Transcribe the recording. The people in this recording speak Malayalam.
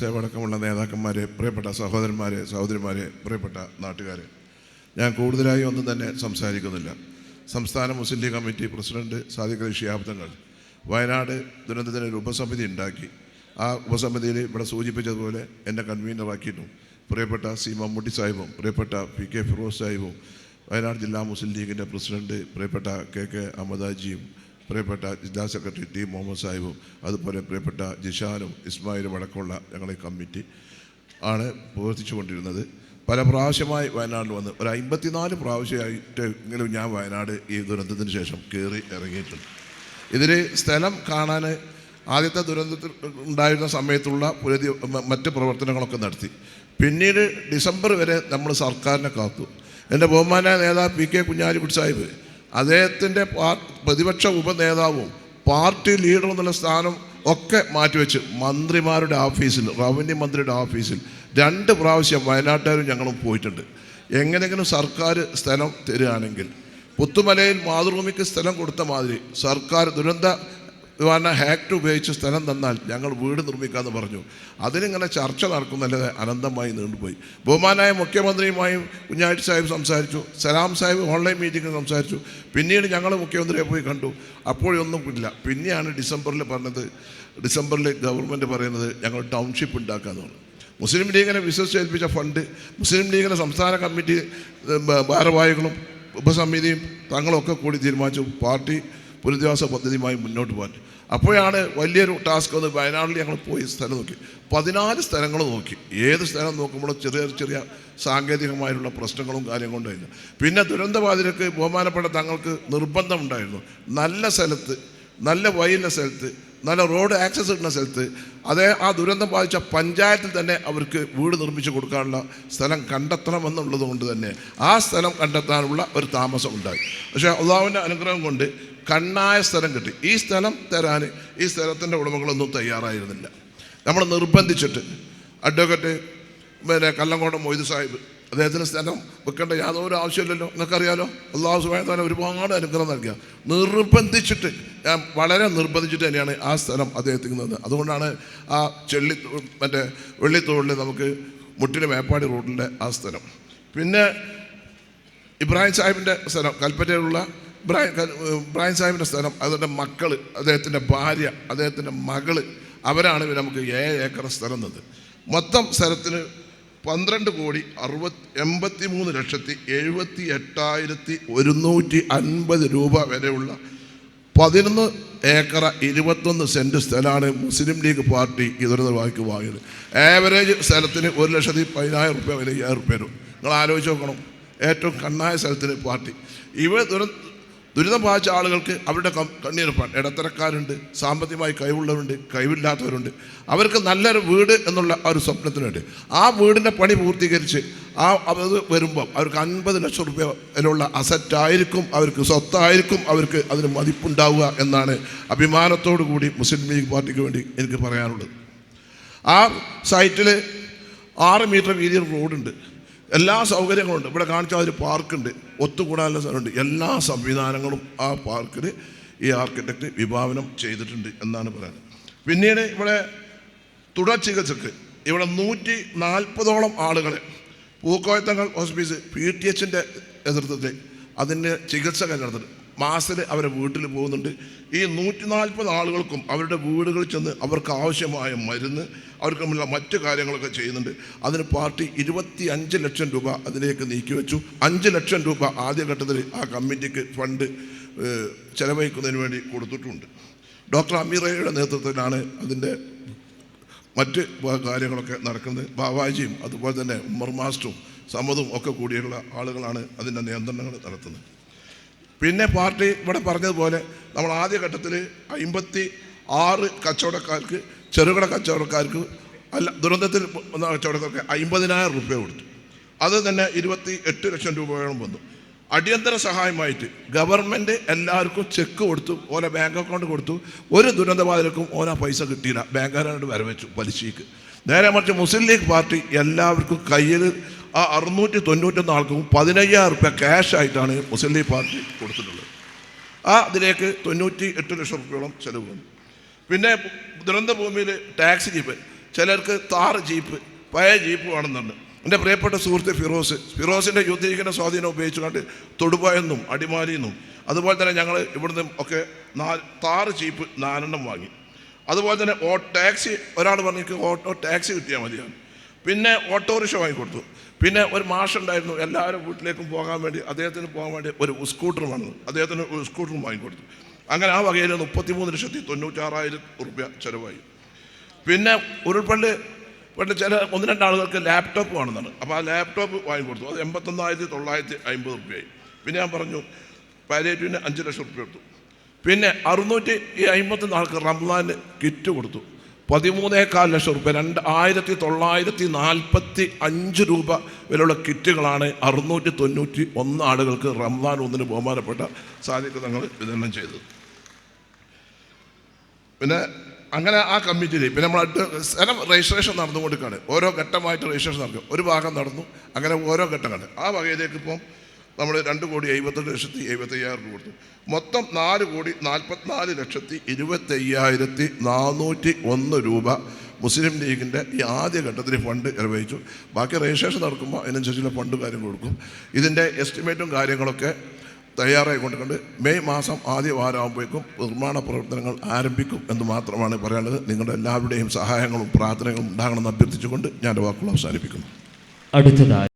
സേവടക്കമുള്ള നേതാക്കന്മാരെ പ്രിയപ്പെട്ട സഹോദരന്മാരെ സഹോദരിമാരെ പ്രിയപ്പെട്ട നാട്ടുകാരെ. ഞാൻ കൂടുതലായി ഒന്നും തന്നെ സംസാരിക്കുന്നില്ല. സംസ്ഥാന മുസ്ലിം league committee president Sadiq Shihab Thangal Wayanad ദുരന്തത്തിന് ഒരു ഉപസമിതി ഉണ്ടാക്കി. ആ ഉപസമിതിയിൽ ഇവിടെ സൂചിപ്പിച്ചതുപോലെ എന്നെ കൺവീനറാക്കിയിട്ടും പ്രിയപ്പെട്ട സി മമ്മൂട്ടി സാഹിബും പ്രിയപ്പെട്ട പി കെ ഫിറോസ് സാഹിബും വയനാട് ജില്ലാ മുസ്ലിം ലീഗിന്റെ പ്രസിഡന്റ് പ്രിയപ്പെട്ട കെ കെ അഹമ്മദാജിയും പ്രിയപ്പെട്ട ജില്ലാ സെക്രട്ടറി ടി മുഹമ്മദ് സാഹിബും അതുപോലെ പ്രിയപ്പെട്ട ജിഷാനും ഇസ്മായിലും അടക്കമുള്ള ഞങ്ങളെ കമ്മിറ്റി ആണ് പ്രവർത്തിച്ചു കൊണ്ടിരുന്നത് പല പ്രാവശ്യമായി വയനാട്ടിൽ വന്ന് ഒരു അമ്പത്തിനാല് പ്രാവശ്യമായിട്ട് എങ്കിലും ഞാൻ വയനാട് ഈ ദുരന്തത്തിന് ശേഷം കയറി ഇറങ്ങിയിട്ടുണ്ട്. ഇതിൽ സ്ഥലം കാണാൻ ആദ്യത്തെ ദുരന്തത്തിൽ ഉണ്ടായിരുന്ന സമയത്തുള്ള പുരതി മറ്റ് പ്രവർത്തനങ്ങളൊക്കെ നടത്തി. പിന്നീട് ഡിസംബർ വരെ നമ്മൾ സർക്കാരിനെ കാത്തു. എന്റെ ബഹുമാനായ നേതാവ് പി കെ കുഞ്ഞാലിക്കുട്ടി സാഹിബ് അദ്ദേഹത്തിന്റെ പ്രതിപക്ഷ ഉപനേതാവും പാർട്ടി ലീഡർ എന്നുള്ള സ്ഥാനം ഒക്കെ മാറ്റിവെച്ച് മന്ത്രിമാരുടെ ഓഫീസിൽ റവന്യൂ മന്ത്രിയുടെ ഓഫീസിൽ രണ്ട് പ്രാവശ്യം വയനാട്ടുകാരും ഞങ്ങളും പോയിട്ടുണ്ട്. എങ്ങനെയെങ്കിലും സർക്കാർ സ്ഥലം തരികയാണെങ്കിൽ പുത്തുമലയിൽ മാതൃഭൂമിക്ക് സ്ഥലം കൊടുത്ത മാതിരി സർക്കാർ ദുരന്ത നിവാരണ ഹാക്ട് ഉപയോഗിച്ച് സ്ഥലം തന്നാൽ ഞങ്ങൾ വീട് നിർമ്മിക്കാമെന്ന് പറഞ്ഞു. അതിനിങ്ങനെ ചർച്ച നടക്കുന്നല്ലാതെ അനന്തമായി നീണ്ടുപോയി. ബഹുമാനായ മുഖ്യമന്ത്രിയുമായും കുഞ്ഞാഴ്ച സാഹിബ് സംസാരിച്ചു. സലാം സാഹിബ് ഓൺലൈൻ മീറ്റിംഗിൽ സംസാരിച്ചു. പിന്നീട് ഞങ്ങൾ മുഖ്യമന്ത്രിയെ പോയി കണ്ടു. അപ്പോഴൊന്നും ഇല്ല. പിന്നെയാണ് ഡിസംബറിൽ പറഞ്ഞത് ഡിസംബറിൽ ഗവൺമെന്റ് പറയുന്നത് ഞങ്ങൾ ടൗൺഷിപ്പ് ഉണ്ടാക്കാമെന്ന് മുസ്ലിം ലീഗിനെ വിശ്വസിച്ചേൽപ്പിച്ച ഫണ്ട് മുസ്ലിം ലീഗിന്റെ സംസ്ഥാന കമ്മിറ്റി ഭാരവാഹികളും ഉപസമിതിയും തങ്ങളൊക്കെ കൂടി തീരുമാനിച്ചു. പാർട്ടി പുനരധിവാസ പദ്ധതിയുമായി മുന്നോട്ട് പോകാൻ. അപ്പോഴാണ് വലിയൊരു ടാസ്ക് വന്ന് വയനാട്ടിൽ ഞങ്ങൾ പോയി സ്ഥലം നോക്കി. പതിനാല് സ്ഥലങ്ങൾ നോക്കി. ഏത് സ്ഥലം നോക്കുമ്പോഴും ചെറിയ ചെറിയ സാങ്കേതികമായിട്ടുള്ള പ്രശ്നങ്ങളും കാര്യങ്ങളും ഉണ്ടായിരുന്നു പിന്നെ ദുരന്തബാധിതർക്ക് ബഹുമാനപ്പെട്ട തങ്ങൾക്ക് നിർബന്ധമുണ്ടായിരുന്നു. നല്ല സ്ഥലത്ത് നല്ല വഴിയുള്ള സ്ഥലത്ത് നല്ല റോഡ് ആക്സസ് കിട്ടുന്ന സ്ഥലത്ത് അതേ ആ ദുരന്തം ബാധിച്ച പഞ്ചായത്തിൽ തന്നെ അവർക്ക് വീട് നിർമ്മിച്ച് കൊടുക്കാനുള്ള സ്ഥലം കണ്ടെത്തണമെന്നുള്ളത് കൊണ്ട് തന്നെ ആ സ്ഥലം കണ്ടെത്താനുള്ള ഒരു താമസം ഉണ്ടായി. പക്ഷേ അള്ളാഹുവിന്റെ അനുഗ്രഹം കൊണ്ട് കണ്ണായ സ്ഥലം കിട്ടി. ഈ സ്ഥലം തരാൻ ഈ സ്ഥലത്തിന്റെ ഉടമകളൊന്നും തയ്യാറായിരുന്നില്ല. നമ്മൾ നിർബന്ധിച്ചിട്ട് അഡ്വക്കറ്റ് പിന്നെ കല്ലങ്കോട്ടം മൊയ്ത് സാഹിബ് അദ്ദേഹത്തിന് സ്ഥലം വെക്കേണ്ട യാതൊരു ആവശ്യമില്ലല്ലോ. നിങ്ങൾക്കറിയാലോ? അള്ളാഹു സുബാന ഒരുപാട് അനുഗ്രഹം നൽകുക നിർബന്ധിച്ചിട്ട് ഞാൻ വളരെ നിർബന്ധിച്ചിട്ട് തന്നെയാണ് ആ സ്ഥലം അദ്ദേഹത്തിന് തന്നത്. അതുകൊണ്ടാണ് ആ ചെള്ളി മറ്റേ വെള്ളിത്തോളിൽ നമുക്ക് മുട്ടിന് മേപ്പാടി റോഡിന്റെ ആ സ്ഥലം. പിന്നെ ഇബ്രാഹിം സാഹിബിന്റെ സ്ഥലം കൽപ്പറ്റയിലുള്ള ഇബ്രാഹിം സാഹിബിന്റെ സ്ഥലം അതിന്റെ മക്കൾ അദ്ദേഹത്തിന്റെ ഭാര്യ അദ്ദേഹത്തിന്റെ മകൾ അവരാണ് ഇവർ നമുക്ക് ഏഴ് ഏക്കർ സ്ഥലം തന്നത്. മൊത്തം സ്ഥലത്തിന് പന്ത്രണ്ട് കോടി അറുപത്തി എൺപത്തി മൂന്ന് ലക്ഷത്തി എഴുപത്തി എട്ടായിരത്തി ഒരുന്നൂറ്റി അൻപത് രൂപ വരെയുള്ള പതിനൊന്ന് ഏക്കർ ഇരുപത്തൊന്ന് സെന്റ് സ്ഥലമാണ് മുസ്ലിം ലീഗ് പാർട്ടി ഇതൊരു വാക്ക് വാങ്ങിയത്. ആവറേജ് സ്ഥലത്തിന് ഒരു ലക്ഷത്തി പതിനായിരം റുപ്യ വില അയ്യായിരം റുപ്യ വരും. നിങ്ങൾ ആലോചിച്ച് നോക്കണം. ഏറ്റവും കണ്ണായ സ്ഥലത്തിന് പാർട്ടി. ഇവ ദുര ദുരിതം ബാധിച്ച ആളുകൾക്ക് അവരുടെ കണ്ണീരപ്പാണ് ഇടത്തരക്കാരുണ്ട് സാമ്പത്തികമായി കഴിവുള്ളവരുണ്ട് കഴിവില്ലാത്തവരുണ്ട്. അവർക്ക് നല്ലൊരു വീട് എന്നുള്ള ഒരു സ്വപ്നത്തിനുണ്ട്. ആ വീടിന്റെ പണി പൂർത്തീകരിച്ച് ആ അത് വരുമ്പം അവർക്ക് അൻപത് ലക്ഷം രൂപയിലുള്ള അസറ്റായിരിക്കും അവർക്ക് സ്വത്തായിരിക്കും അവർക്ക് അതിന് മതിപ്പുണ്ടാവുക എന്നാണ് അഭിമാനത്തോടു കൂടി മുസ്ലിം ലീഗ് പാർട്ടിക്ക് വേണ്ടി എനിക്ക് പറയാനുള്ളത്. ആ സൈറ്റിൽ ആറ് മീറ്റർ വീതിയിൽ റോഡുണ്ട് എല്ലാ സൗകര്യങ്ങളും ഉണ്ട് ഇവിടെ കാണിച്ചാൽ ഒരു പാർക്കുണ്ട്. ഒത്തുകൂടാനുള്ള സ്ഥലമുണ്ട്. എല്ലാ സംവിധാനങ്ങളും ആ പാർക്കിൽ ഈ ആർക്കിടെക്റ്റ് വിഭാവനം ചെയ്തിട്ടുണ്ട് എന്നാണ് പറയുന്നത്. പിന്നീട് ഇവിടെ തുടർ ചികിത്സക്ക് ഇവിടെ നൂറ്റി നാൽപ്പതോളം ആളുകളെ പൂക്കോയത്തങ്ങൾ ഹോസ്പിറ്റൽ പി ടി എച്ചിന്റെ നേതൃത്വത്തിൽ അതിന്റെ ചികിത്സ നടത്തുന്നുണ്ട് മാസത്തിൽ അവരെ വീട്ടിൽ പോകുന്നുണ്ട്. ഈ നൂറ്റി നാൽപ്പത് ആളുകൾക്കും അവരുടെ വീടുകളിൽ ചെന്ന് അവർക്ക് ആവശ്യമായ മരുന്ന് അവർക്കുള്ള മറ്റു കാര്യങ്ങളൊക്കെ ചെയ്യുന്നുണ്ട്. അതിന് പാർട്ടി ഇരുപത്തി അഞ്ച് ലക്ഷം രൂപ അതിലേക്ക് നീക്കിവെച്ചു അഞ്ച് ലക്ഷം രൂപ ആദ്യഘട്ടത്തിൽ ആ കമ്മിറ്റിക്ക് ഫണ്ട് ചെലവഴിക്കുന്നതിന് വേണ്ടി കൊടുത്തിട്ടുണ്ട്. ഡോക്ടർ അമീറയുടെ നേതൃത്വത്തിലാണ് അതിന്റെ മറ്റ് കാര്യങ്ങളൊക്കെ നടക്കുന്നത്. ബാവാജിയും അതുപോലെ തന്നെ ഉമ്മർ മാസ്റ്ററും സമ്മതും ഒക്കെ കൂടിയുള്ള ആളുകളാണ് അതിന്റെ നിയന്ത്രണങ്ങൾ നടത്തുന്നത്. പിന്നെ പാർട്ടി ഇവിടെ പറഞ്ഞതുപോലെ നമ്മൾ ആദ്യഘട്ടത്തിൽ അമ്പത്തി ആറ് കച്ചവടക്കാർക്ക് ചെറുകിട കച്ചവടക്കാർക്ക് അല്ല ദുരന്തത്തിൽ വന്ന കച്ചവടക്കാർക്ക് അമ്പതിനായിരം രൂപ കൊടുത്തു. അത് തന്നെ ഇരുപത്തി എട്ട് ലക്ഷം രൂപയോളം വന്നു. അടിയന്തര സഹായമായിട്ട് ഗവൺമെന്റ് എല്ലാവർക്കും ചെക്ക് കൊടുത്തു ഓരോ ബാങ്ക് അക്കൗണ്ട് കൊടുത്തു. ഒരു ദുരന്തബാധിതർക്കും ഓരോ പൈസ കിട്ടിയില്ല. ബാങ്കുകാരോട് വരവെച്ചു പലിശയ്ക്ക്. നേരെ മറിച്ച് മുസ്ലിം ലീഗ് പാർട്ടി എല്ലാവർക്കും കയ്യിൽ ആ അറുന്നൂറ്റി തൊണ്ണൂറ്റൊന്ന് ആൾക്കും പതിനയ്യായിരം റുപ്യ ക്യാഷ് ആയിട്ടാണ് മുസ്ലിം ലീഗ് പാർട്ടി കൊടുത്തിട്ടുള്ളത്. ആ അതിലേക്ക് തൊണ്ണൂറ്റി എട്ട് ലക്ഷം റുപ്യോളം ചെലവ് വന്നു. പിന്നെ ദുരന്ത ഭൂമിയിൽ ടാക്സ് ജീപ്പ് ചിലർക്ക് താർ ജീപ്പ് പഴയ ജീപ്പ് വേണമെന്നുണ്ട്. എന്റെ പ്രിയപ്പെട്ട സുഹൃത്ത് ഫിറോസ് ഫിറോസിന്റെ യുദ്ധീകരണ സ്വാധീനം ഉപയോഗിച്ചുകൊണ്ട് തൊടുപയെന്നും അടിമാലിയെന്നും അതുപോലെ തന്നെ ഞങ്ങൾ ഇവിടുന്ന് ഒക്കെ നാല് താറ് ജീപ്പ് നാലെണ്ണം വാങ്ങി. അതുപോലെ തന്നെ ഓ ടാക്സി ഒരാൾ പറഞ്ഞു ഓട്ടോ ടാക്സി കിട്ടിയാൽ മതിയാണ് പിന്നെ ഓട്ടോറിക്ഷ വാങ്ങിക്കൊടുത്തു. പിന്നെ ഒരു മാഷുണ്ടായിരുന്നു എല്ലാവരും വീട്ടിലേക്കും പോകാൻ വേണ്ടി അദ്ദേഹത്തിന് പോകാൻ വേണ്ടി ഒരു സ്കൂട്ടർ വന്നു അദ്ദേഹത്തിന് ഒരു സ്കൂട്ടറും വാങ്ങിക്കൊടുത്തു. അങ്ങനെ ആ വകയിൽ മുപ്പത്തിമൂന്ന് ലക്ഷത്തി തൊണ്ണൂറ്റാറായിരം റുപ്യ ചിലവായി. പിന്നെ ഉരുൾപള്ളി പണ്ട് ചില ഒന്ന് രണ്ട് ആളുകൾക്ക് ലാപ്ടോപ്പ് വേണമെന്നാണ്. അപ്പോൾ ആ ലാപ്ടോപ്പ് വാങ്ങിക്കൊടുത്തു. അത് എൺപത്തൊന്നായിരത്തി തൊള്ളായിരത്തി അമ്പത് റുപ്യയായി പിന്നെ ഞാൻ പറഞ്ഞു പാലിയേറ്റീവിന് അഞ്ച് ലക്ഷം റുപ്യ കൊടുത്തു. പിന്നെ അറുന്നൂറ്റി ഈ അമ്പത്തൊന്ന് ആൾക്ക് കിറ്റ് കൊടുത്തു. പതിമൂന്നേകാൽ ലക്ഷം രൂപ. രണ്ട് ആയിരത്തി തൊള്ളായിരത്തി നാൽപ്പത്തി അഞ്ച് രൂപ വിലയുള്ള കിറ്റുകളാണ് അറുന്നൂറ്റി തൊണ്ണൂറ്റി ഒന്ന് ആളുകൾക്ക് റംസാൻ ഒന്നിന് ബഹുമാനപ്പെട്ട സാദിഖ് വിതരണം ചെയ്തത്. പിന്നെ അങ്ങനെ ആ കമ്മിറ്റിയിൽ പിന്നെ നമ്മൾ അടുത്ത് സ്ഥലം രജിസ്ട്രേഷൻ നടന്നുകൊണ്ടിരിക്കുകയാണ്. ഓരോ ഘട്ടമായിട്ട് രജിസ്ട്രേഷൻ നടക്കും. ഒരു ഭാഗം നടന്നു അങ്ങനെ ഓരോ ഘട്ടങ്ങൾ ആ വകയിലേക്ക് ഇപ്പം നമ്മൾ രണ്ട് കോടി എഴുപത്തെട്ട് ലക്ഷത്തി എഴുപത്തയ്യായിരം രൂപ കൊടുത്തു. മൊത്തം നാല് കോടി നാൽപ്പത്തിനാല് ലക്ഷത്തി ഇരുപത്തയ്യായിരത്തി നാനൂറ്റി ഒന്ന് രൂപ മുസ്ലിം ലീഗിന്റെ ഈ ആദ്യഘട്ടത്തിൽ ഫണ്ട് നിർവഹിച്ചു ബാക്കി രജിസ്ട്രേഷൻ നടക്കുമ്പോൾ അതിനനുസരിച്ചുള്ള ഫണ്ട് കാര്യം കൊടുക്കും. ഇതിന്റെ എസ്റ്റിമേറ്റും കാര്യങ്ങളൊക്കെ തയ്യാറായി കൊണ്ടുകൊണ്ട് മെയ് മാസം ആദ്യ വാരമാകുമ്പോഴേക്കും നിർമ്മാണ പ്രവർത്തനങ്ങൾ ആരംഭിക്കും എന്ന് മാത്രമാണ് പറയാനുള്ളത്. നിങ്ങളുടെ എല്ലാവരുടെയും സഹായങ്ങളും പ്രാർത്ഥനകളും ഉണ്ടാകണമെന്ന് അഭ്യർത്ഥിച്ചുകൊണ്ട് ഞാൻ വാക്കുകൾ അവസാനിപ്പിക്കുന്നു. അടുത്തതായി